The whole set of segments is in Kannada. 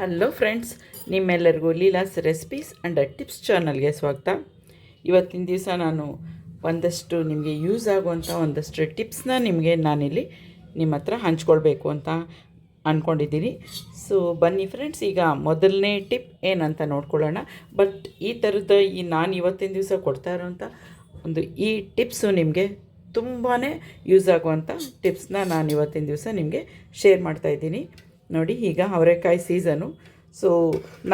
ಹಲೋ ಫ್ರೆಂಡ್ಸ್ ನಿಮ್ಮೆಲ್ಲರಿಗೂ ಲೀಲಾಸ್ ರೆಸಿಪೀಸ್ ಆ್ಯಂಡ್ ಟಿಪ್ಸ್ ಚಾನಲ್ಗೆ ಸ್ವಾಗತ. ಇವತ್ತಿನ ದಿವಸ ನಾನು ಒಂದಷ್ಟು ನಿಮಗೆ ಯೂಸ್ ಆಗುವಂಥ ಒಂದಷ್ಟು ಟಿಪ್ಸ್ನ ನಿಮಗೆ ನಾನಿಲ್ಲಿ ನಿಮ್ಮ ಹತ್ರ ಹಂಚ್ಕೊಳ್ಬೇಕು ಅಂತ ಅಂದ್ಕೊಂಡಿದ್ದೀನಿ ಸೊ ಬನ್ನಿ ಫ್ರೆಂಡ್ಸ್ ಈಗ ಮೊದಲನೇ ಟಿಪ್ ಏನಂತ ನೋಡ್ಕೊಳ್ಳೋಣ. ಬಟ್ ಈ ಥರದ ಈ ನಾನು ಇವತ್ತಿನ ದಿವಸ ಕೊಡ್ತಾ ಇರೋಂಥ ಒಂದು ಈ ಟಿಪ್ಸು ನಿಮಗೆ ತುಂಬಾ ಯೂಸ್ ಆಗುವಂಥ ಟಿಪ್ಸ್ನ ನಾನು ಇವತ್ತಿನ ದಿವಸ ನಿಮಗೆ ಶೇರ್ ಮಾಡ್ತಾಯಿದ್ದೀನಿ ನೋಡಿ, ಈಗ ಅವರೆಕಾಯಿ ಸೀಸನು. ಸೊ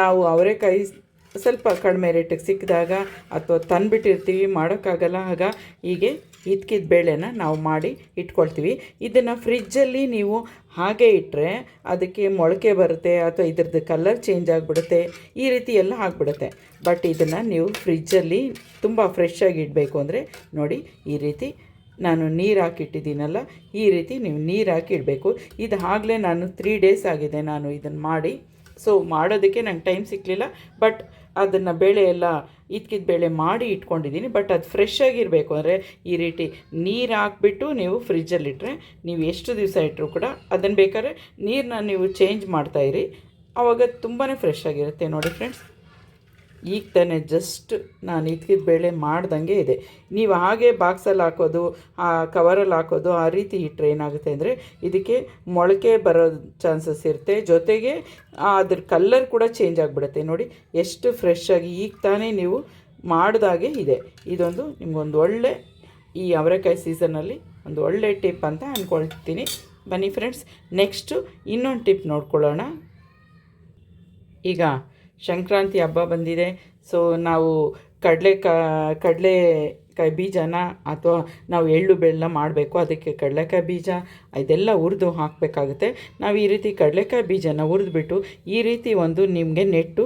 ನಾವು ಅವರೆಕಾಯಿ ಸ್ವಲ್ಪ ಕಡಿಮೆ ರೇಟಿಗೆ ಸಿಕ್ಕಿದಾಗ ಅಥವಾ ತಂದುಬಿಟ್ಟಿರ್ತೀವಿ, ಮಾಡೋಕ್ಕಾಗಲ್ಲ, ಆಗ ಹೀಗೆ ಇದ್ಕಿದ ಬೇಳೆನ ನಾವು ಮಾಡಿ ಇಟ್ಕೊಳ್ತೀವಿ. ಇದನ್ನು ಫ್ರಿಜ್ಜಲ್ಲಿ ನೀವು ಹಾಗೆ ಇಟ್ಟರೆ ಅದಕ್ಕೆ ಮೊಳಕೆ ಬರುತ್ತೆ, ಅಥವಾ ಇದ್ರದ್ದು ಕಲರ್ ಚೇಂಜ್ ಆಗಿಬಿಡುತ್ತೆ, ಈ ರೀತಿ ಎಲ್ಲ ಆಗಿಬಿಡುತ್ತೆ. ಬಟ್ ಇದನ್ನು ನೀವು ಫ್ರಿಜ್ಜಲ್ಲಿ ತುಂಬ ಫ್ರೆಶ್ ಆಗಿ ಇಡಬೇಕು ಅಂದರೆ ನೋಡಿ, ಈ ರೀತಿ ನಾನು ನೀರು ಹಾಕಿಟ್ಟಿದ್ದೀನಲ್ಲ, ಈ ರೀತಿ ನೀವು ನೀರು ಹಾಕಿ ಇಡಬೇಕು ಇದು ಆಗಲೇ ನಾನು ತ್ರೀ ಡೇಸ್ ಆಗಿದೆ ನಾನು ಇದನ್ನು ಮಾಡಿ. ಸೊ ಮಾಡೋದಕ್ಕೆ ನಂಗೆ ಟೈಮ್ ಸಿಕ್ಕಲಿಲ್ಲ ಬಟ್ ಅದನ್ನು ಬೇಳೆ ಎಲ್ಲ ಇದ್ಕಿದ ಬೇಳೆ ಮಾಡಿ ಇಟ್ಕೊಂಡಿದ್ದೀನಿ ಬಟ್ ಅದು ಫ್ರೆಶ್ ಆಗಿರಬೇಕು. ಅಂದರೆ ಈ ರೀತಿ ನೀರು ಹಾಕ್ಬಿಟ್ಟು ನೀವು ಫ್ರಿಜ್ಜಲ್ಲಿಟ್ಟರೆ ನೀವು ಎಷ್ಟು ದಿವಸ ಇಟ್ಟರು ಕೂಡ ಅದನ್ನು ಬೇಕಾದ್ರೆ ನೀರನ್ನ ನೀವು ಚೇಂಜ್ ಮಾಡ್ತಾಯಿರಿ ಆವಾಗ ತುಂಬಾ ಫ್ರೆಶ್ ಆಗಿರುತ್ತೆ ನೋಡಿ ಫ್ರೆಂಡ್ಸ್ ಈಗ ತಾನೇ ಜಸ್ಟ್ ನಾನು ಇದ್ಕಿದ ಬೇಳೆ ಮಾಡ್ದಂಗೆ ಇದೆ. ನೀವು ಹಾಗೆ ಬಾಕ್ಸಲ್ಲಿ ಹಾಕೋದು, ಆ ಕವರಲ್ಲಿ ಹಾಕೋದು, ಆ ರೀತಿ ಇಟ್ಟರೆ ಏನಾಗುತ್ತೆ ಅಂದರೆ ಇದಕ್ಕೆ ಮೊಳಕೆ ಬರೋ ಚಾನ್ಸಸ್ ಇರುತ್ತೆ. ಜೊತೆಗೆ ಅದ್ರ ಕಲ್ಲರ್ ಕೂಡ ಚೇಂಜ್ ಆಗಿಬಿಡುತ್ತೆ. ನೋಡಿ, ಎಷ್ಟು ಫ್ರೆಶ್ ಆಗಿ ಈಗ ತಾನೇ ನೀವು ಮಾಡಿದಾಗೆ ಇದೆ. ಇದೊಂದು ನಿಮಗೊಂದು ಒಳ್ಳೆ, ಈ ಅವರೆಕಾಯಿ ಸೀಸನಲ್ಲಿ ಒಂದು ಒಳ್ಳೆ ಟಿಪ್ ಅಂತ ಅಂದ್ಕೊಳ್ತೀನಿ ಬನ್ನಿ ಫ್ರೆಂಡ್ಸ್ ನೆಕ್ಸ್ಟು ಇನ್ನೊಂದು ಟಿಪ್ ನೋಡ್ಕೊಳ್ಳೋಣ. ಈಗ ಸಂಕ್ರಾಂತಿ ಹಬ್ಬ ಬಂದಿದೆ. ಸೊ ನಾವು ಕಡಲೆ ಕಡಲೆಕಾ ಕಡಲೆಕಾಯಿ ಬೀಜನ ಅಥವಾ ನಾವು ಎಳ್ಳು ಬೆಲ್ಲ ಮಾಡಬೇಕು. ಅದಕ್ಕೆ ಕಡಲೆಕಾಯಿ ಬೀಜ, ಇದೆಲ್ಲ ಹುರಿದು ಹಾಕಬೇಕಾಗುತ್ತೆ. ನಾವು ಈ ರೀತಿ ಕಡಲೆಕಾಯಿ ಬೀಜನ ಹುರಿದ್ಬಿಟ್ಟು, ಈ ರೀತಿ ಒಂದು ನಿಮಗೆ ನೆಟ್ಟು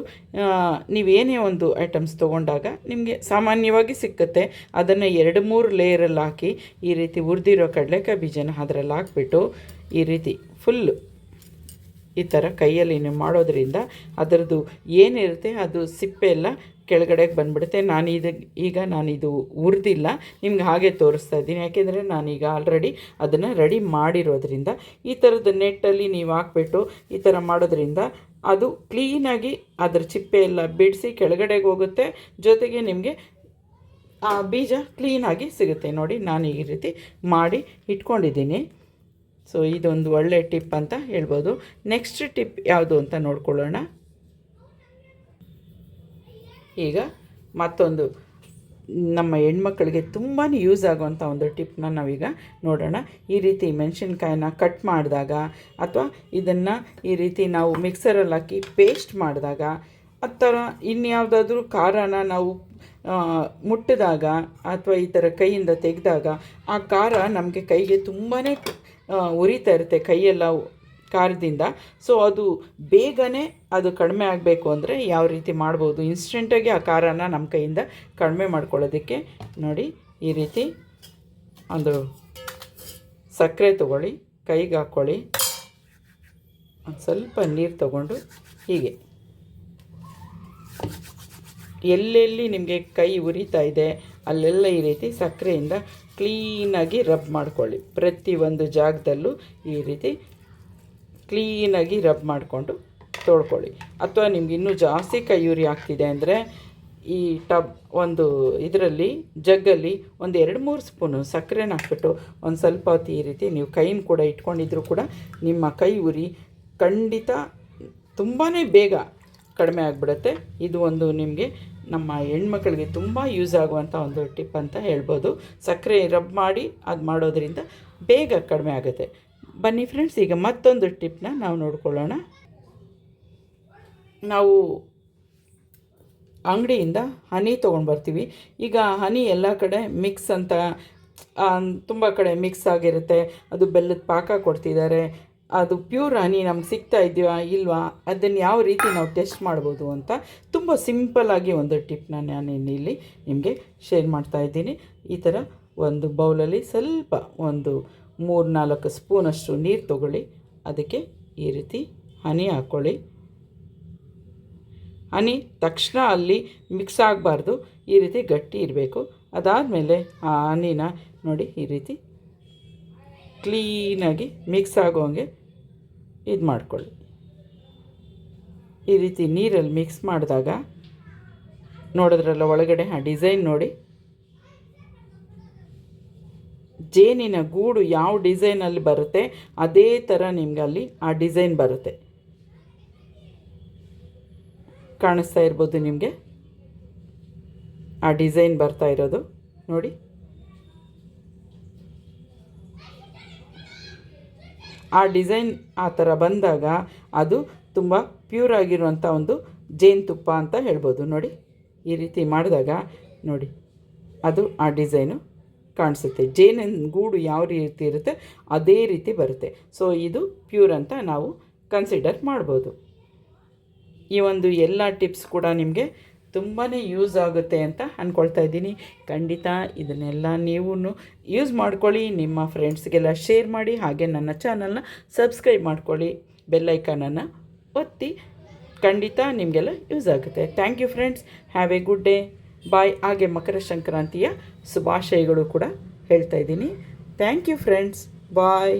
ನೀವೇನೇ ಒಂದು ಐಟಮ್ಸ್ ತೊಗೊಂಡಾಗ ನಿಮಗೆ ಸಾಮಾನ್ಯವಾಗಿ ಸಿಕ್ಕುತ್ತೆ. ಅದನ್ನು ಎರಡು, ಮೂರು ಲೇಯರಲ್ಲಿ ಹಾಕಿ ಈ ರೀತಿ ಹುರಿದಿರೋ ಕಡಲೆಕಾಯಿ ಬೀಜನ ಅದರಲ್ಲಿ ಹಾಕ್ಬಿಟ್ಟು ಈ ರೀತಿ ಫುಲ್ಲು ಈ ಥರ ಕೈಯಲ್ಲಿ ನೀವು ಮಾಡೋದ್ರಿಂದ ಅದರದ್ದು ಏನಿರುತ್ತೆ ಅದು ಸಿಪ್ಪೆ ಎಲ್ಲ ಕೆಳಗಡೆಗೆ ಬಂದುಬಿಡುತ್ತೆ. ನಾನು ಇದು ಈಗ ನಾನಿದು ಉರಿದಿಲ್ಲ, ನಿಮ್ಗೆ ಹಾಗೆ ತೋರಿಸ್ತಾ ಇದ್ದೀನಿ. ಯಾಕೆಂದರೆ ನಾನೀಗ ಆಲ್ರೆಡಿ ಅದನ್ನು ರೆಡಿ ಮಾಡಿರೋದ್ರಿಂದ ಈ ಥರದ ನೆಟ್ಟಲ್ಲಿ ನೀವು ಹಾಕ್ಬಿಟ್ಟು ಈ ಥರ ಮಾಡೋದ್ರಿಂದ ಅದು ಕ್ಲೀನಾಗಿ ಅದರ ಚಿಪ್ಪೆ ಎಲ್ಲ ಬಿಡಿಸಿ ಕೆಳಗಡೆಗೆ ಹೋಗುತ್ತೆ. ಜೊತೆಗೆ ನಿಮಗೆ ಆ ಬೀಜ ಕ್ಲೀನಾಗಿ ಸಿಗುತ್ತೆ. ನೋಡಿ, ನಾನು ಈ ರೀತಿ ಮಾಡಿ ಇಟ್ಕೊಂಡಿದ್ದೀನಿ. ಸೊ ಇದೊಂದು ಒಳ್ಳೆ ಟಿಪ್ ಅಂತ ಹೇಳ್ಬೋದು. ನೆಕ್ಸ್ಟ್ ಟಿಪ್ ಯಾವುದು ಅಂತ ನೋಡ್ಕೊಳ್ಳೋಣ. ಈಗ ಮತ್ತೊಂದು. ನಮ್ಮ ಹೆಣ್ಮಕ್ಳಿಗೆ ತುಂಬಾ ಯೂಸ್ ಆಗುವಂಥ ಒಂದು ಟಿಪ್ನ ನಾವೀಗ ನೋಡೋಣ. ಈ ರೀತಿ ಮೆಣಸಿನ್ಕಾಯಿನ ಕಟ್ ಮಾಡಿದಾಗ ಅಥವಾ ಇದನ್ನು ಈ ರೀತಿ ನಾವು ಮಿಕ್ಸರಲ್ಲಿ ಹಾಕಿ ಪೇಸ್ಟ್ ಮಾಡಿದಾಗ, ಆ ಥರ ಇನ್ಯಾವುದಾದ್ರೂ ಖಾರನ ನಾವು ಮುಟ್ಟಿದಾಗ ಅಥವಾ ಈ ಥರ ಕೈಯಿಂದ ತೆಗೆದಾಗ ಆ ಖಾರ ನಮಗೆ ಕೈಗೆ ತುಂಬಾ ಉರಿತಾ ಇರುತ್ತೆ ಕೈಯೆಲ್ಲ ಖಾರದಿಂದ ಸೊ ಅದು ಬೇಗನೆ ಅದು ಕಡಿಮೆ ಆಗಬೇಕು ಅಂದರೆ ಯಾವ ರೀತಿ ಮಾಡ್ಬೋದು. ಇನ್ಸ್ಟೆಂಟಾಗಿ ಆ ಖಾರನ ನಮ್ಮ ಕೈಯಿಂದ ಕಡಿಮೆ ಮಾಡ್ಕೊಳ್ಳೋದಕ್ಕೆ ನೋಡಿ ಈ ರೀತಿ ಒಂದು ಸಕ್ಕರೆ ತೊಗೊಳ್ಳಿ, ಕೈಗೆ ಹಾಕ್ಕೊಳ್ಳಿ. ಸ್ವಲ್ಪ ನೀರು ತಗೊಂಡು ಹೀಗೆ. ಎಲ್ಲೆಲ್ಲಿ ನಿಮಗೆ ಕೈ ಉರಿತಾ ಇದೆ, ಅಲ್ಲೆಲ್ಲ ಈ ರೀತಿ ಸಕ್ಕರೆಯಿಂದ ಕ್ಲೀನಾಗಿ ರಬ್ ಮಾಡ್ಕೊಳ್ಳಿ. ಪ್ರತಿಯೊಂದು ಜಾಗದಲ್ಲೂ ಈ ರೀತಿ ಕ್ಲೀನಾಗಿ ರಬ್ ಮಾಡಿಕೊಂಡು ತೊಳ್ಕೊಳ್ಳಿ. ಅಥವಾ ನಿಮ್ಗೆ ಇನ್ನೂ ಜಾಸ್ತಿ ಕೈ ಉರಿ ಆಗ್ತಿದೆ ಅಂದರೆ ಈ ಟಬ್ ಒಂದು ಇದರಲ್ಲಿ, ಜಗ್ಗಲ್ಲಿ ಒಂದು ಎರಡು ಮೂರು ಸ್ಪೂನು ಸಕ್ಕರೆನ ಹಾಕ್ಬಿಟ್ಟು ಒಂದು ಸ್ವಲ್ಪ ಹೊತ್ತು ಈ ರೀತಿ ನೀವು ಕೈನ ಕೂಡ ಇಟ್ಕೊಂಡಿದ್ರು ಕೂಡ ನಿಮ್ಮ ಕೈ ಉರಿ ಖಂಡಿತ ತುಂಬಾ ಬೇಗ ಕಡಿಮೆ ಆಗಿಬಿಡುತ್ತೆ. ಇದು ಒಂದು ನಿಮಗೆ ನಮ್ಮ ಹೆಣ್ಮಕ್ಳಿಗೆ ತುಂಬ ಯೂಸ್ ಆಗುವಂಥ ಒಂದು ಟಿಪ್ ಅಂತ ಹೇಳ್ಬೋದು. ಸಕ್ಕರೆ ರಬ್ ಮಾಡಿ ಅದು ಮಾಡೋದ್ರಿಂದ ಬೇಗ ಕಡಿಮೆ ಆಗುತ್ತೆ. ಬನ್ನಿ ಫ್ರೆಂಡ್ಸ್ ಈಗ ಮತ್ತೊಂದು ಟಿಪ್ನ ನಾವು ನೋಡ್ಕೊಳ್ಳೋಣ. ನಾವು ಅಂಗಡಿಯಿಂದ ಹನಿ ತೊಗೊಂಡು ಬರ್ತೀವಿ. ಈಗ ಹನಿ ಎಲ್ಲ ಕಡೆ ಮಿಕ್ಸ್ ಅಂತ ತುಂಬ ಕಡೆ ಮಿಕ್ಸ್ ಆಗಿರುತ್ತೆ. ಅದು ಬೆಲ್ಲದ ಪಾಕ ಕೊಡ್ತಿದ್ದಾರೆ. ಅದು ಪ್ಯೂರ್ ಹನಿ ನಮ್ಗೆ ಸಿಗ್ತಾ ಇದೆಯಾ ಇಲ್ವಾ? ಅದನ್ನು ಯಾವ ರೀತಿ ನಾವು ಟೆಸ್ಟ್ ಮಾಡ್ಬೋದು ಅಂತ ತುಂಬ ಸಿಂಪಲ್ಲಾಗಿ ಒಂದು ಟಿಪ್ನ ನಾನು ಇಲ್ಲಿ ನಿಮಗೆ ಶೇರ್ ಮಾಡ್ತಾ ಇದ್ದೀನಿ. ಈ ಥರ ಒಂದು ಬೌಲಲ್ಲಿ ಸ್ವಲ್ಪ ಒಂದು ಮೂರು ನಾಲ್ಕು ಸ್ಪೂನಷ್ಟು ನೀರು ತೊಗೊಳ್ಳಿ. ಅದಕ್ಕೆ ಈ ರೀತಿ ಹನಿ ಹಾಕ್ಕೊಳ್ಳಿ ಹನಿ ತಕ್ಷಣ ಅಲ್ಲಿ ಮಿಕ್ಸ್ ಆಗಬಾರ್ದು. ಈ ರೀತಿ ಗಟ್ಟಿ ಇರಬೇಕು. ಅದಾದಮೇಲೆ ಆ ಹನಿನ ನೋಡಿ ಈ ರೀತಿ ಕ್ಲೀನಾಗಿ ಮಿಕ್ಸ್ ಆಗೋಂಗೆ ಇದು ಮಾಡ್ಕೊಳ್ಳಿ. ಈ ರೀತಿ ನೀರಲ್ಲಿ ಮಿಕ್ಸ್ ಮಾಡಿದಾಗ ನೋಡಿದ್ರಲ್ಲ ಒಳಗಡೆ ಆ ಡಿಸೈನ್ ನೋಡಿ. ಜೇನಿನ ಗೂಡು ಯಾವ ಡಿಸೈನಲ್ಲಿ ಬರುತ್ತೆ, ಅದೇ ಥರ ನಿಮ್ಗೆ ಅಲ್ಲಿ ಆ ಡಿಸೈನ್ ಬರುತ್ತೆ. ಕಾಣಿಸ್ತಾ ಇರ್ಬೋದು ನಿಮಗೆ? ಆ ಡಿಸೈನ್ ಬರ್ತಾ ಇರೋದು. ನೋಡಿ. ಆ ಡಿಸೈನ್ ಆ ಥರ ಬಂದಾಗ ಅದು ತುಂಬ ಪ್ಯೂರ್ ಆಗಿರುವಂಥ ಒಂದು ಜೇನುತುಪ್ಪ ಅಂತ ಹೇಳ್ಬೋದು. ನೋಡಿ, ಈ ರೀತಿ ಮಾಡಿದಾಗ ನೋಡಿ, ಅದು ಆ ಡಿಸೈನು ಕಾಣಿಸುತ್ತೆ. ಜೇನಿನ ಗೂಡು ಯಾವ ರೀತಿ ಇರುತ್ತೆ ಅದೇ ರೀತಿ ಬರುತ್ತೆ. ಸೊ ಇದು ಪ್ಯೂರ್ ಅಂತ ನಾವು ಕನ್ಸಿಡರ್ ಮಾಡ್ಬೋದು. ಈ ಒಂದು ಎಲ್ಲ ಟಿಪ್ಸ್ ಕೂಡ ನಿಮಗೆ ತುಂಬಾ ಯೂಸ್ ಆಗುತ್ತೆ ಅಂತ ಅಂದ್ಕೊಳ್ತಾ ಇದ್ದೀನಿ. ಖಂಡಿತ ಇದನ್ನೆಲ್ಲ ನೀವು ಯೂಸ್ ಮಾಡ್ಕೊಳ್ಳಿ, ನಿಮ್ಮ ಫ್ರೆಂಡ್ಸ್ಗೆಲ್ಲ ಶೇರ್ ಮಾಡಿ, ಹಾಗೆ ನನ್ನ ಚಾನಲ್ನ ಸಬ್ಸ್ಕ್ರೈಬ್ ಮಾಡ್ಕೊಳ್ಳಿ. ಬೆಲ್ಲೈಕನನ್ನು ಒತ್ತಿ, ಖಂಡಿತ ನಿಮಗೆಲ್ಲ ಯೂಸ್ ಆಗುತ್ತೆ. Thank you friends have a good day bye ಹಾಗೆ ಮಕರ ಸಂಕ್ರಾಂತಿಯ ಶುಭಾಶಯಗಳು ಕೂಡ ಹೇಳ್ತಾ ಇದ್ದೀನಿ. Thank you friends bye